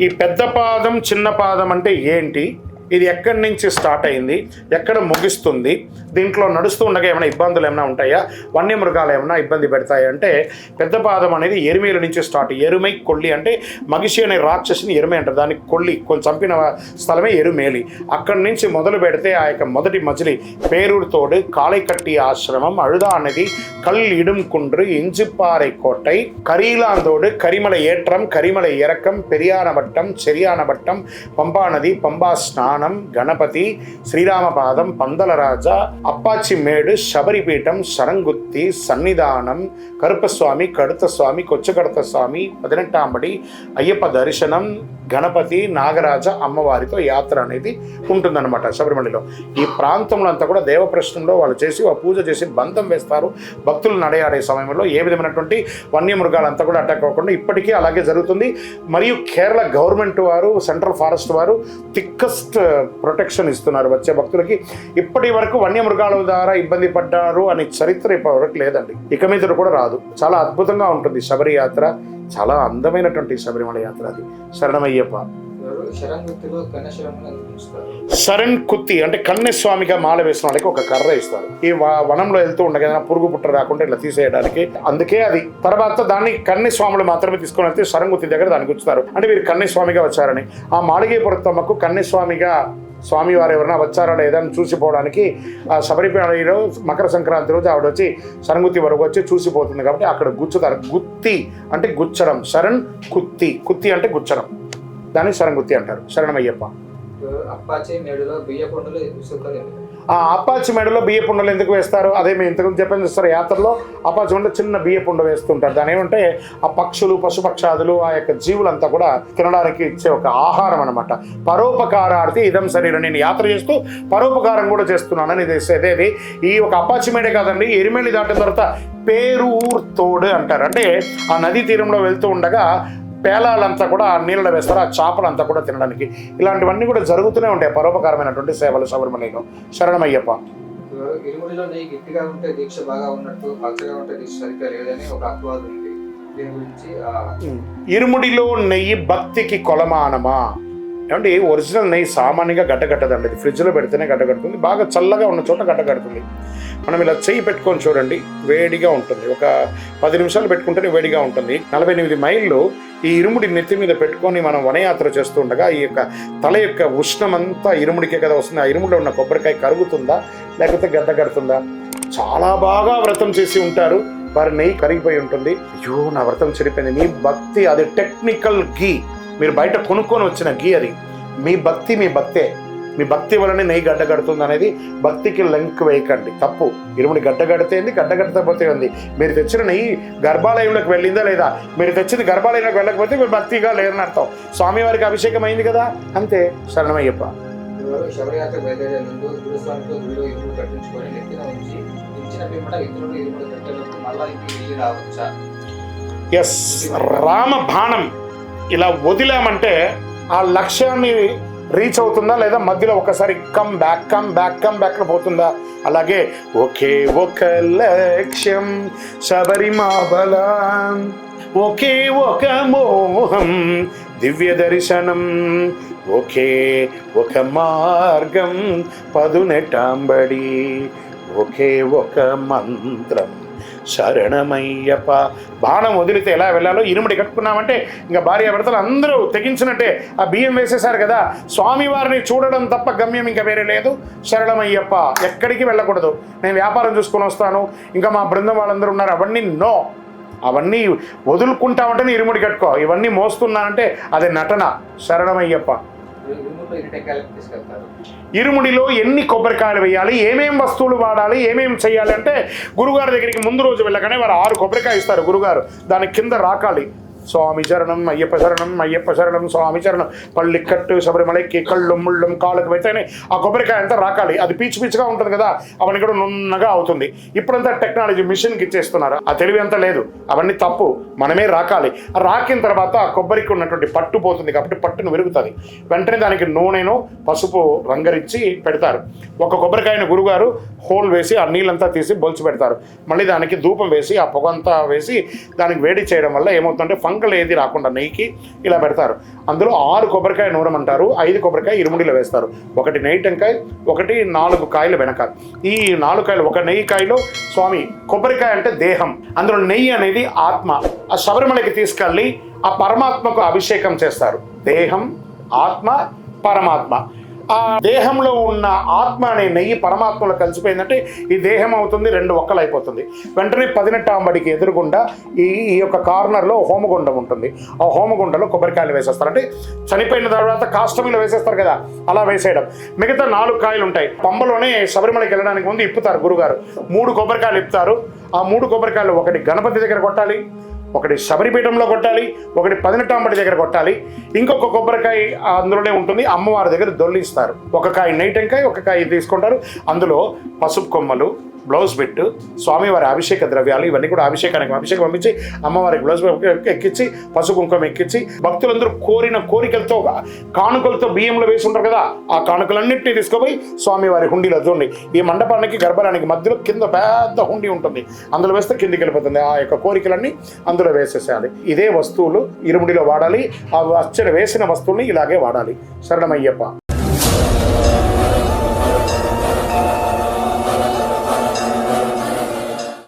ఈ పెద్ద పాదం చిన్న పాదం అంటే ఏంటి? ఇది ఎక్కడి నుంచి స్టార్ట్ అయింది? ఎక్కడ ముగిస్తుంది? దీంట్లో నడుస్తూ ఉండగా ఏమైనా ఇబ్బందులు ఏమైనా ఉంటాయా? వన్య మృగాలు ఏమైనా ఇబ్బంది పెడతాయి అంటే పెద్ద పాదం అనేది ఎరుమేలు నుంచి స్టార్ట్ ఎరుమై కొల్లి అంటే మగిషి అనే రాక్షసిని ఎరుమే అంటారు. దానికి కొల్లి కొంచెం చంపిన స్థలమే ఎరుమేలి. అక్కడి నుంచి మొదలు పెడితే ఆ యొక్క మొదటి మజిలి పేరూరుతోడు కాళైకట్టి ఆశ్రమం అழுதா అనేది கல் இடும் குன்று இஞ்சிப்பாறை கோட்டை கரீலாந்தோடு కరిమల ஏற்றம் கரிமலை இறக்கம் பெரியானவட்டம் செரியானவட்டம் பம்பா நதி பம்பா పురాణం గణపతి శ్రీరామపాదం పందలరాజ అప్పాచిమేడు శబరిపీఠం శరంగుత్తి సన్నిధానం కరుపస్వామి కడుతస్వామి కొచ్చకడత స్వామి పదినెట్టాంబడి అయ్యప్ప దర్శనం గణపతి నాగరాజ అమ్మవారితో యాత్ర అనేది ఉంటుందన్నమాట శబరిమలలో. ఈ ప్రాంతంలో అంతా కూడా దేవప్రశ్నంలో వాళ్ళు చేసి పూజ చేసి బంధం వేస్తారు. భక్తులు నడయాడే సమయంలో ఏ విధమైనటువంటి వన్యమృగాలు అంతా కూడా అటాక్ అవ్వకుండా ఇప్పటికీ అలాగే జరుగుతుంది. మరియు కేరళ గవర్నమెంట్ వారు సెంట్రల్ ఫారెస్ట్ వారు థిక్కెస్ట్ ప్రొటెక్షన్ ఇస్తున్నారు వచ్చే భక్తులకి. ఇప్పటి వరకు వన్యమృగాల ద్వారా ఇబ్బంది పడ్డారు అనే చరిత్ర ఇప్పటి వరకు లేదండి. ఇక మీద కూడా రాదు. చాలా అద్భుతంగా ఉంటుంది శబరి యాత్ర. చాలా అందమైనటువంటి శబరిమల యాత్ర అది. శరణమయ్యప్ప. శరణ్ కుత్తి అంటే కన్నెస్వామిగా మాల వేసిన వాళ్ళకి ఒక కర్ర ఇస్తారు. ఈ వనంలో వెళ్తూ ఉండగా పురుగు పుట్ట రాకుండా ఇట్లా తీసేయడానికి అందుకే అది. తర్వాత దాన్ని కన్నెస్వాములు మాత్రమే తీసుకొని వెళ్తే శరంగుత్తి దగ్గర దానికి ఉంచుతారు. అంటే వీరు కన్నెస్వామిగా వచ్చారని. ఆ మాళిగేపురత్తమ్మకు కన్నెస్వామిగా స్వామివారు ఎవరైనా వచ్చారా లేదా అని చూసిపోవడానికి ఆ శబరిపేటలో మకర సంక్రాంతి రోజు ఆవిడ వచ్చి సరంగుత్తి వరకు వచ్చి చూసిపోతుంది కాబట్టి అక్కడ గుచ్చుతారు. గుత్తి అంటే గుచ్చడం. శరణ్ కుత్తి కుత్తి అంటే గుచ్చడం. దాన్ని శరంగుత్తి అంటారు. శరణమయ్యప్ప. అప్పాచే మేడులో? ఆ అప్పాచి మెడలో బియ్య పుండలు ఎందుకు వేస్తారు? అదే మేము ఇంతకుముందు చెప్పని చూస్తారు యాత్రలో అప్పాచి ఉంటే చిన్న బియ్య పుండ వేస్తుంటారు. దాని ఏమంటే ఆ పక్షులు పశుపక్షాదులు ఆ యొక్క జీవులంతా కూడా తినడానికి ఇచ్చే ఒక ఆహారం అనమాట పరోపకారార్థి ఇదం శరీరం. నేను యాత్ర చేస్తూ పరోపకారం కూడా చేస్తున్నానని ఇది ఈ ఒక అప్పాచి మేడే కాదండి ఎరిమెల్లి దాటిన తర్వాత పేరూర్ తోడు అంటారు. అంటే ఆ నదీ తీరంలో వెళ్తూ ఉండగా పేలాలంతా కూడా ఆ నీళ్ళలో వేస్తారు ఆ చేపలంతా కూడా తినడానికి. ఇలాంటివన్నీ కూడా జరుగుతూనే ఉంటాయి పరోపకారమైనటువంటి సేవలు శబరిమలలో. శరణమయ్యప్ప. ఎవరు ఇరుముడిలో నెయ్యి గట్టిగా ఉంటే దీక్ష బాగా ఉన్నట్టు పచ్చగా ఉంటే దీక్ష సరిగ్గా లేదని ఒక అపవాదం ఉంది. దీని గురించి ఆ ఇరుముడిలో నెయ్యి భక్తికి కొలమానమా? ఏమంటే ఒరిజినల్ నెయ్యి సామాన్యంగా గడ్డగట్టదండి ఇది ఫ్రిడ్జ్లో పెడితేనే గడ్డగడుతుంది బాగా చల్లగా ఉన్న చోట గడ్డగడుతుంది మనం ఇలా చెయ్యి పెట్టుకొని చూడండి వేడిగా ఉంటుంది. ఒక పది నిమిషాలు పెట్టుకుంటేనే వేడిగా ఉంటుంది. నలభై ఎనిమిది మైళ్ళు ఈ ఇరుముడి నెత్తి మీద పెట్టుకొని మనం వనయాత్ర చేస్తూ ఉండగా ఈ యొక్క తల యొక్క ఉష్ణమంతా ఇరుముడికే కదా వస్తుంది. ఆ ఇరుముడిలో ఉన్న కొబ్బరికాయ కరుగుతుందా? లేకపోతే గడ్డ కడుతుందా? చాలా బాగా వ్రతం చేసి ఉంటారు. వారి నెయ్యి కరిగిపోయి ఉంటుంది. అయ్యో నా వ్రతం చెడిపోయింది. మీ భక్తి అది టెక్నికల్ గీ మీరు బయట కొనుక్కొని వచ్చిన గీ అది. మీ భక్తి మీ భక్తే. మీ భక్తి వలన నెయ్యి గడ్డ కడుతుంది అనేది భక్తికి లింక్ వేయకండి. తప్పు. ఇరుముడి గడ్డ కడితేంది గడ్డ కడతపోతే ఉంది మీరు తెచ్చిన నెయ్యి గర్భాలయంలోకి వెళ్ళిందా లేదా? మీరు తెచ్చింది గర్భాలయంలోకి వెళ్ళకపోతే మీరు భక్తిగా లేరని అర్థం. స్వామివారికి అభిషేకం అయింది కదా? అంతే. శరణమయ్యప్ప. ఎవరు శబరియాత్ర బయలుదేరే ముందు గురుస్వామితో గుడిలో ఇరుముడు కట్టించుకొని నెత్తిన ఉంచి ఇచ్చిన పిమ్మట ఇతరులు ఇరుముడు కట్టేందుకు మళ్ళా ఇంటికి వెళ్ళి రావచ్చా? ఎస్ రామ బాణం. ఇలా వదిలామంటే ఆ లక్ష్యాన్ని రీచ్ అవుతుందా లేదా మధ్యలో ఒకసారి come back come back come back పోతుందా? అలాగే ఒకే ఒక లక్ష్యం శబరిమాబల ఒకే ఒక మోహం దివ్య దర్శనం. ఒకే ఒక మార్గం పదునెటాంబడి ఒకే ఒక మంత్రం. శరణమయ్యప్ప. బాణం వదిలితే ఎలా వెళ్ళాలో? ఇరుముడి కట్టుకున్నామంటే ఇంకా భార్య భర్తలు అందరూ తెగించినట్టే. ఆ బియ్యం వేసేశారు కదా. స్వామివారిని చూడడం తప్ప గమ్యం ఇంకా వేరే లేదు. శరణమయ్యప్ప ఎక్కడికి వెళ్ళకూడదు. నేను వ్యాపారం చూసుకొని వస్తాను. ఇంకా మా బృందం వాళ్ళందరూ ఉన్నారు. అవన్నీ నో. అవన్నీ వదులుకుంటామంటే ఇరుముడి కట్టుకో. ఇవన్నీ మోస్తున్నానంటే అది నటన. శరణమయ్యప్ప. ఇరుముడిలో ఎన్ని కొబ్బరికాయలు వేయాలి ఏమేం వస్తువులు వాడాలి ఏమేం చేయాలి అంటే గురుగారి దగ్గరికి ముందు రోజు వెళ్ళగానే వారు ఆరు కొబ్బరికాయ ఇస్తారు గురుగారు. దాని కింద రాకాలి స్వామి చరణం అయ్యప్ప శరణం అయ్యప్ప శరణం స్వామి చరణం. పళ్ళిక్కట్టు శబరిమలకి కళ్ళు ముళ్ళం కాళ్ళకు పెడితేనే ఆ కొబ్బరికాయ అంతా రాకాలి. అది పీచు పీచుగా ఉంటుంది కదా అవన్నీ కూడా నున్నగా అవుతుంది. ఇప్పుడంతా టెక్నాలజీ మిషన్కి ఇచ్చేస్తున్నారు. ఆ తెలివి అంతా లేదు. అవన్నీ తప్పు. మనమే రాకాలి. ఆ రాకిన తర్వాత ఆ కొబ్బరికి ఉన్నటువంటి పట్టు పోతుంది కాబట్టి పట్టును విరుగుతుంది. వెంటనే దానికి నూనెను పసుపు రంగరించి పెడతారు. ఒక కొబ్బరికాయను గురుగారు హోల్ వేసి ఆ నీళ్ళంతా తీసి బొలిచి పెడతారు. మళ్ళీ దానికి ధూపం వేసి ఆ పొగంతా వేసి దానికి వేడి చేయడం వల్ల ఏమవుతుందంటే ఫంగస్ వంకలు ఏది రాకుండా నెయ్యికి ఇలా పెడతారు. అందులో ఆరు కొబ్బరికాయ నూరమంటారు ఐదు కొబ్బరికాయ ఇరుముడిలో వేస్తారు. ఒకటి నెయ్యి టెంకాయ ఒకటి నాలుగు కాయలు వెనక ఈ నాలుగు కాయలు ఒక నెయ్యి కాయలో స్వామి కొబ్బరికాయ అంటే దేహం. అందులో నెయ్యి అనేది ఆత్మ. ఆ శబరిమలకి తీసుకెళ్ళి ఆ పరమాత్మకు అభిషేకం చేస్తారు. దేహం ఆత్మ పరమాత్మ. ఆ దేహంలో ఉన్న ఆత్మ అనే నెయ్యి పరమాత్మలో కలిసిపోయిందంటే ఈ దేహం అవుతుంది రెండు ఒక్కలు అయిపోతుంది. వెంటనే పదినెట్టాంబడికి ఎదురుగుండా ఈ ఈ యొక్క కార్నర్లో హోమగుండం ఉంటుంది. ఆ హోమగుండలో కొబ్బరికాయలు వేసేస్తారు. అంటే చనిపోయిన తర్వాత కాష్టమిలో వేసేస్తారు కదా అలా వేసేయడం. మిగతా నాలుగు కాయలు ఉంటాయి. పంబలోనే శబరిమలకి వెళ్ళడానికి ముందు ఇప్పుతారు గురుగారు. మూడు కొబ్బరికాయలు ఇప్పుతారు. ఆ మూడు కొబ్బరికాయలు ఒకటి గణపతి దగ్గర కొట్టాలి ఒకటి శబరిపీఠంలో కొట్టాలి ఒకటి పదినెట్టాంబడి దగ్గర కొట్టాలి. ఇంకొక కొబ్బరికాయ అందులోనే ఉంటుంది అమ్మవారి దగ్గర దొల్లిస్తారు. ఒక కాయ నైటంకాయ ఒక కాయ తీసుకుంటారు. అందులో పసుపు కొమ్మలు బ్లౌజ్ పెట్టు స్వామివారి అభిషేక ద్రవ్యాలు ఇవన్నీ కూడా అభిషేకానికి అభిషేకం పంపించి అమ్మవారికి బ్లౌజ్ ఎక్కించి పసుపు కుంకుమ ఎక్కించి భక్తులందరూ కోరిన కోరికలతో కానుకలతో బియ్యంలో వేసి ఉంటారు కదా ఆ కానుకలన్నింటినీ తీసుకుపోయి స్వామివారి హుండీలో చూడండి ఈ మండపానికి గర్భానికి మధ్యలో కింద పెద్ద హుండీ ఉంటుంది. అందులో వేస్తే కిందికి వెళ్ళిపోతుంది. ఆ యొక్క కోరికలన్నీ అందులో వేసేసేయాలి. ఇదే వస్తువులు ఇరుముడిలో వాడాలి. ఆ అచ్చడి వేసిన వస్తువుల్ని ఇలాగే వాడాలి. శరణమయ్యప్ప.